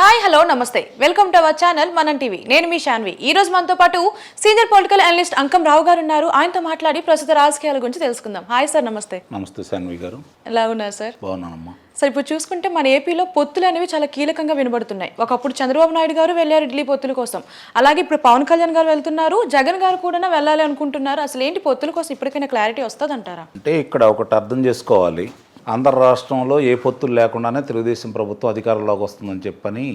Hi hello నమస్తే. Welcome to our channel Manam TV నేను మీ శాన్వి. ఈ రోజు మనతో పాటు senior political analyst Ankam Rao గారు ఉన్నారు. ఆయనతో మాట్లాడి ప్రస్తుత రాజకీయాల గురించి తెలుసుకుందాం. హాయ్ సార్ నమస్తే. నమస్తే సాన్వి గారు. ఎలా ఉన్నారు సార్ బాగున్నానమ్మా. సార్ ఇప్పుడు చూసుకుంటే మన ఏపీలో పొత్తులు అనేవి చాలా కీలకంగా వినబడుతున్నాయి. ఒకప్పుడు చంద్రబాబు నాయుడు గారు వెళ్ళారు ఢిల్లీ పొత్తుల కోసం. అలాగే ఇప్పుడు పవన్ కళ్యాణ్ గారు వెళ్తున్నారు. జగన్ గారు కూడా వెళ్ళాలి అనుకుంటున్నారు. అసలు ఏంటి పొత్తుల కోసం ఇప్పటికైనా క్లారిటీ వస్తుందంటారా? అంటే ఇక్కడ ఒకటి అర్థం చేసుకోవాలి. ఆంధ్ర రాష్ట్రంలో ఏ పొత్తులు లేకుండానే తెలుగుదేశం ప్రభుత్వం అధికారంలోకి వస్తుందని చెప్పని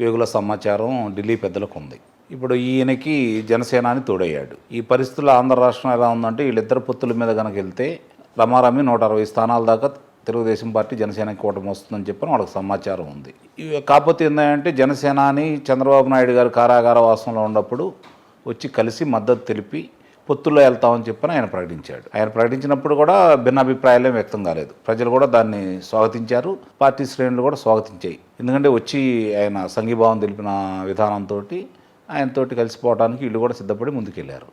వేగుల సమాచారం ఢిల్లీ పెద్దలకు ఉంది. ఇప్పుడు ఈయనకి జనసేనాని తోడయ్యాడు. ఈ పరిస్థితుల్లో ఆంధ్ర రాష్ట్రం ఎలా ఉందంటే వీళ్ళిద్దరు పొత్తుల మీద కనుక వెళ్తే రమారమి నూట అరవై స్థానాల దాకా తెలుగుదేశం పార్టీ జనసేన కూటమి వస్తుందని చెప్పని వాళ్ళకి సమాచారం ఉంది. కాకపోతే ఏంటంటే జనసేనాని చంద్రబాబు నాయుడు గారు కారాగార వాసంలో ఉన్నప్పుడు వచ్చి కలిసి మద్దతు తెలిపి పొత్తుల్లో వెళ్తామని చెప్పని ఆయన ప్రకటించాడు. ఆయన ప్రకటించినప్పుడు కూడా భిన్నాభిప్రాయాలేం వ్యక్తం కాలేదు. ప్రజలు కూడా దాన్ని స్వాగతించారు. పార్టీ శ్రేణులు కూడా స్వాగతించాయి. ఎందుకంటే వచ్చి ఆయన సంఘీభావం తెలిపిన విధానంతో ఆయనతోటి కలిసిపోవడానికి వీళ్ళు కూడా సిద్ధపడి ముందుకెళ్ళారు.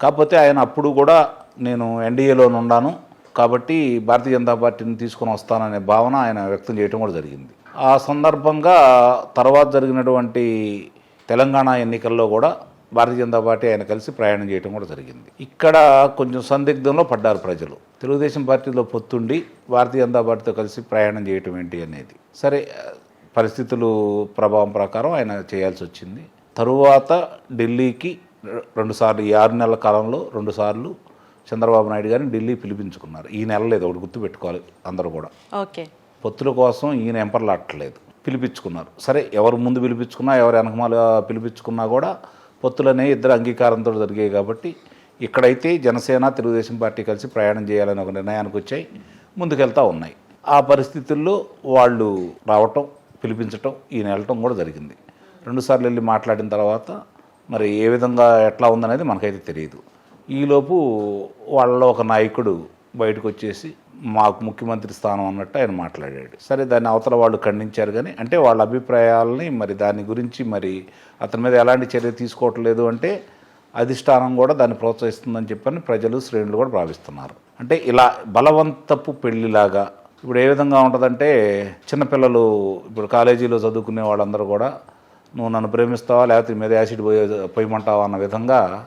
కాకపోతే ఆయన అప్పుడు కూడా నేను ఎన్డీఏలో ఉన్నాను. కాబట్టి భారతీయ జనతా పార్టీని తీసుకొని వస్తాననే భావన ఆయన వ్యక్తం చేయడం కూడా జరిగింది. ఆ సందర్భంగా తర్వాత జరిగినటువంటి తెలంగాణ ఎన్నికల్లో కూడా భారతీయ జనతా పార్టీ ఆయన కలిసి ప్రయాణం చేయడం కూడా జరిగింది. ఇక్కడ కొంచెం సందిగ్ధంలో పడ్డారు ప్రజలు. తెలుగుదేశం పార్టీలో పొత్తుండి భారతీయ జనతా పార్టీతో కలిసి ప్రయాణం చేయటం ఏంటి అనేది. సరే పరిస్థితులు ప్రభావం ప్రకారం ఆయన చేయాల్సి వచ్చింది. తరువాత ఢిల్లీకి రెండుసార్లు ఈ ఆరు నెలల కాలంలో రెండుసార్లు చంద్రబాబు నాయుడు గారిని ఢిల్లీ పిలిపించుకున్నారు. ఈ నెల లేదు ఒకటి గుర్తుపెట్టుకోవాలి అందరూ కూడా. ఓకే. పొత్తుల కోసం ఈయన ఎంపర్లాట్టలేదు పిలిపించుకున్నారు. సరే ఎవరు ముందు పిలిపించుకున్నా ఎవరు వెనకమాల పిలిపించుకున్నా కూడా పొత్తులనే ఇద్దరు అంగీకారంతో జరిగాయి కాబట్టి ఇక్కడైతే జనసేన తెలుగుదేశం పార్టీ కలిసి ప్రయాణం చేయాలని ఒక నిర్ణయానికి వచ్చాయి ముందుకెళ్తా ఉన్నాయి. ఆ పరిస్థితుల్లో వాళ్ళు రావటం పిలిపించటం ఈయన వెళ్ళటం కూడా జరిగింది. రెండుసార్లు వెళ్ళి మాట్లాడిన తర్వాత మరి ఏ విధంగా ఎట్లా ఉందనేది మనకైతే తెలియదు. ఈలోపు వాళ్ళలో ఒక నాయకుడు బయటకు వచ్చేసి మాకు ముఖ్యమంత్రి స్థానం అన్నట్టు ఆయన మాట్లాడాడు. సరే దాన్ని అవతల వాళ్ళు ఖండించారు కానీ అంటే వాళ్ళ అభిప్రాయాలని మరి దాని గురించి మరి అతని మీద ఎలాంటి చర్య తీసుకోవట్లేదు అంటే అధిష్టానం కూడా దాన్ని ప్రోత్సహిస్తుందని చెప్పని ప్రజలు శ్రేణులు కూడా భావిస్తున్నారు. అంటే ఇలా బలవంతపు పెళ్ళిలాగా ఇప్పుడు ఏ విధంగా ఉంటుందంటే చిన్నపిల్లలు ఇప్పుడు కాలేజీలో చదువుకునే వాళ్ళందరూ కూడా నువ్వు నన్ను ప్రేమిస్తావా? లేకపోతే మీద యాసిడ్ పోయే పోయమంటావా? అన్న విధంగా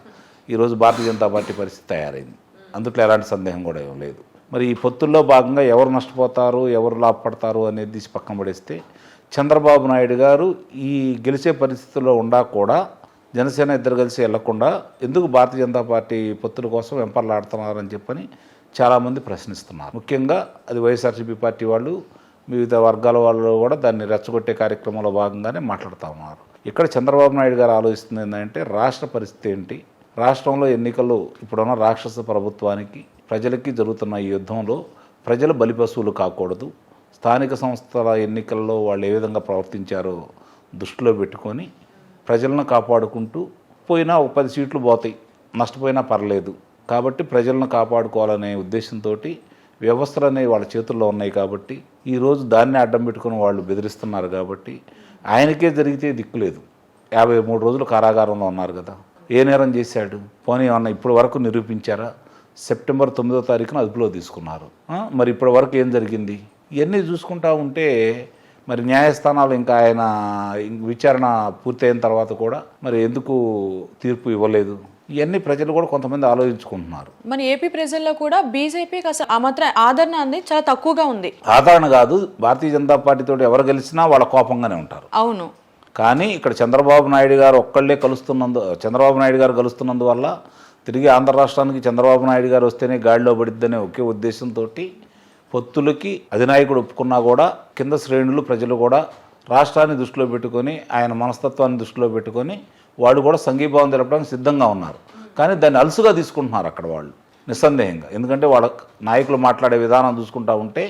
ఈరోజు భారతీయ జనతా పార్టీ పరిస్థితి తయారైంది. అందుట్లో ఎలాంటి సందేహం కూడా ఏం లేదు. మరి ఈ పొత్తుల్లో భాగంగా ఎవరు నష్టపోతారు ఎవరు లాభపడతారు అనేది తీసి పక్కన పడేస్తే చంద్రబాబు నాయుడు గారు ఈ గెలిచే పరిస్థితుల్లో ఉండా కూడా జనసేన ఇద్దరు కలిసి వెళ్ళకుండా ఎందుకు భారతీయ జనతా పార్టీ పొత్తుల కోసం వెంపర్లాడుతున్నారని చెప్పని చాలామంది ప్రశ్నిస్తున్నారు. ముఖ్యంగా అది వైఎస్ఆర్సీపీ పార్టీ వాళ్ళు వివిధ వర్గాల వాళ్ళు కూడా దాన్ని రెచ్చగొట్టే కార్యక్రమంలో భాగంగానే మాట్లాడుతూ ఉన్నారు. ఇక్కడ చంద్రబాబు నాయుడు గారు ఆలోచిస్తుంది ఏంటంటే రాష్ట్ర పరిస్థితి ఏంటి? రాష్ట్రంలో ఎన్నికలు ఇప్పుడున్న రాక్షస ప్రభుత్వానికి ప్రజలకి జరుగుతున్న ఈ యుద్ధంలో ప్రజలు బలిపశువులు కాకూడదు. స్థానిక సంస్థల ఎన్నికల్లో వాళ్ళు ఏ విధంగా ప్రవర్తించారో దృష్టిలో పెట్టుకొని ప్రజలను కాపాడుకుంటూ పోయినా ఒక పది సీట్లు పోతాయి. నష్టపోయినా పర్లేదు. కాబట్టి ప్రజలను కాపాడుకోవాలనే ఉద్దేశంతో వ్యవస్థలు అనేవి వాళ్ళ చేతుల్లో ఉన్నాయి కాబట్టి ఈరోజు దాన్ని అడ్డం పెట్టుకుని వాళ్ళు బెదిరిస్తున్నారు కాబట్టి ఆయనకే జరిగితే దిక్కులేదు యాభై మూడు రోజులు కారాగారంలో ఉన్నారు కదా. ఏ నేరం చేశాడు? పోనీ ఏమన్నా ఇప్పటి వరకు నిరూపించారా? సెప్టెంబర్ తొమ్మిదో తారీఖున అదుపులో తీసుకున్నారు? మరి ఇప్పటి వరకు ఏం జరిగింది? ఇవన్నీ చూసుకుంటా ఉంటే మరి న్యాయస్థానాలు ఇంకా ఆయన విచారణ పూర్తయిన తర్వాత కూడా మరి ఎందుకు తీర్పు ఇవ్వలేదు? ఇవన్నీ ప్రజలు కూడా కొంతమంది ఆలోచించుకుంటున్నారు. మన ఏపీ ప్రజల్లో కూడా బీజేపీకి అసలు ఆ మాత్రం ఆదరణ అనేది చాలా తక్కువగా ఉంది. ఆదరణ కాదు భారతీయ జనతా పార్టీతో ఎవరు గెలిచినా వాళ్ళ కోపంగానే ఉంటారు. అవును. కానీ ఇక్కడ చంద్రబాబు నాయుడు గారు ఒక్కళ్ళే కలుస్తున్నందు చంద్రబాబు నాయుడు గారు కలుస్తున్నందువల్ల తిరిగి ఆంధ్ర రాష్ట్రానికి చంద్రబాబు నాయుడు గారు వస్తేనే గాడిలో పడిద్దనే ఒకే ఉద్దేశంతో పొత్తులకి అధినాయకుడు ఒప్పుకున్నా కూడా కింద శ్రేణులు ప్రజలు కూడా రాష్ట్రాన్ని దృష్టిలో పెట్టుకొని ఆయన మనస్తత్వాన్ని దృష్టిలో పెట్టుకొని వాళ్ళు కూడా సంఘీభావం తెలపడానికి సిద్ధంగా ఉన్నారు. కానీ దాన్ని అలుసుగా తీసుకుంటున్నారు అక్కడ వాళ్ళు నిస్సందేహంగా. ఎందుకంటే వాళ్ళ నాయకులు మాట్లాడే విధానం చూసుకుంటా ఉంటే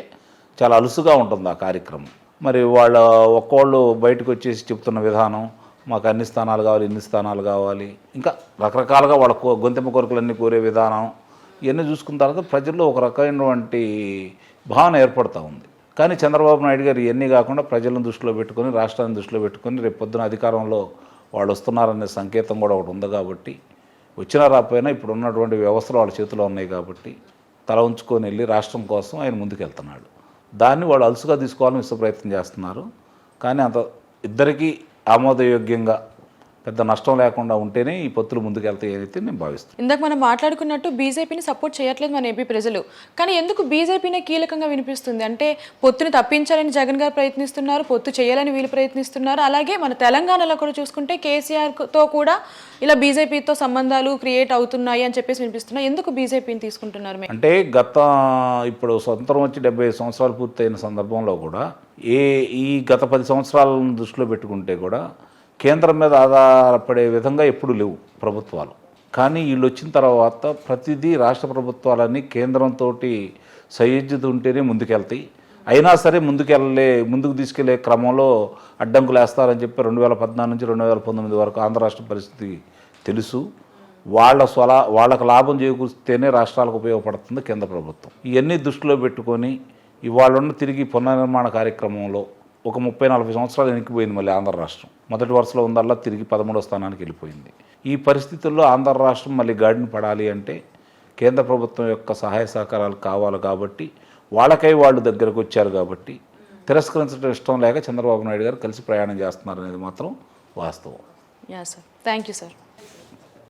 చాలా అలుసుగా ఉంటుంది ఆ కార్యక్రమం. మరి వాళ్ళ ఒక్కోళ్ళు బయటకు వచ్చేసి చెప్తున్న విధానం మాకు అన్ని స్థానాలు కావాలి ఇన్ని స్థానాలు కావాలి. ఇంకా రకరకాలుగా వాళ్ళ కో- గొంతెమ్మ కోరికలన్నీ కోరే విధానం ఇవన్నీ చూసుకున్న తర్వాత ప్రజల్లో ఒక రకమైనటువంటి భావన ఏర్పడుతూ ఉంది. కానీ చంద్రబాబు నాయుడు గారు ఇవన్నీ కాకుండా ప్రజలను దృష్టిలో పెట్టుకొని రాష్ట్రాన్ని దృష్టిలో పెట్టుకొని రేపు పొద్దున అధికారంలో వాళ్ళు వస్తున్నారనే సంకేతం కూడా ఒకటి ఉంది కాబట్టి వచ్చినా రాకపోయినా ఇప్పుడు ఉన్నటువంటి వ్యవస్థలు వాళ్ళ చేతిలో ఉన్నాయి కాబట్టి తల ఉంచుకొని వెళ్ళి రాష్ట్రం కోసం ఆయన ముందుకెళ్తున్నాడు. దాన్ని వాళ్ళు అలుసుగా తీసుకోవాలని విశ్వ ప్రయత్నం చేస్తున్నారు. కానీ అంత ఇద్దరికీ ఆమోదయోగ్యంగా పెద్ద నష్టం లేకుండా ఉంటేనే ఈ పొత్తులు ముందుకెళ్తాయి అయితే నేను భావిస్తున్నాను. ఇందాక మనం మాట్లాడుకున్నట్టు బీజేపీని సపోర్ట్ చేయట్లేదు మన ఏపీ ప్రజలు. కానీ ఎందుకు బీజేపీనే కీలకంగా వినిపిస్తుంది? అంటే పొత్తుని తప్పించాలని జగన్ గారు ప్రయత్నిస్తున్నారు పొత్తు చేయాలని వీళ్ళు ప్రయత్నిస్తున్నారు. అలాగే మన తెలంగాణలో కూడా చూసుకుంటే కేసీఆర్తో కూడా ఇలా బీజేపీతో సంబంధాలు క్రియేట్ అవుతున్నాయి అని చెప్పేసి వినిపిస్తున్నాయి ఎందుకు బీజేపీని తీసుకుంటున్నారు? అంటే గత ఇప్పుడు స్వతంత్రం వచ్చి డెబ్బై సంవత్సరాలు పూర్తయిన సందర్భంలో కూడా ఏ ఈ గత పది సంవత్సరాలను దృష్టిలో పెట్టుకుంటే కూడా కేంద్రం మీద ఆధారపడే విధంగా ఎప్పుడు లేవు ప్రభుత్వాలు. కానీ వీళ్ళు వచ్చిన తర్వాత ప్రతిదీ రాష్ట్ర ప్రభుత్వాలన్నీ కేంద్రంతో సయోధ్యత ఉంటేనే ముందుకెళ్తాయి. అయినా సరే ముందుకెళ్ళలే ముందుకు తీసుకెళ్ళే క్రమంలో అడ్డంకులు వేస్తారని చెప్పి రెండు వేల పద్నాలుగు నుంచి రెండు వేల పంతొమ్మిది వరకు ఆంధ్ర రాష్ట్ర పరిస్థితి తెలుసు. వాళ్ళ స్వలా వాళ్ళకు లాభం చేకూరిస్తేనే రాష్ట్రాలకు ఉపయోగపడుతుంది కేంద్ర ప్రభుత్వం. ఇవన్నీ దృష్టిలో పెట్టుకొని ఇవాళ ఉన్న తిరిగి పునర్నిర్మాణ కార్యక్రమంలో ఒక ముప్పై నలభై సంవత్సరాలు వెనక్కిపోయింది మళ్ళీ ఆంధ్ర రాష్ట్రం. మొదటి వరుసలో ఉందల్లా తిరిగి పదమూడో స్థానానికి వెళ్ళిపోయింది. ఈ పరిస్థితుల్లో ఆంధ్ర రాష్ట్రం మళ్ళీ గాడిని పడాలి అంటే కేంద్ర ప్రభుత్వం యొక్క సహాయ సహకారాలు కావాలి కాబట్టి వాళ్ళకై వాళ్ళు దగ్గరకు వచ్చారు కాబట్టి తిరస్కరించడం ఇష్టం లేక చంద్రబాబు నాయుడు గారు కలిసి ప్రయాణం చేస్తున్నారు అనేది మాత్రం వాస్తవం. Yeah sir thank you sir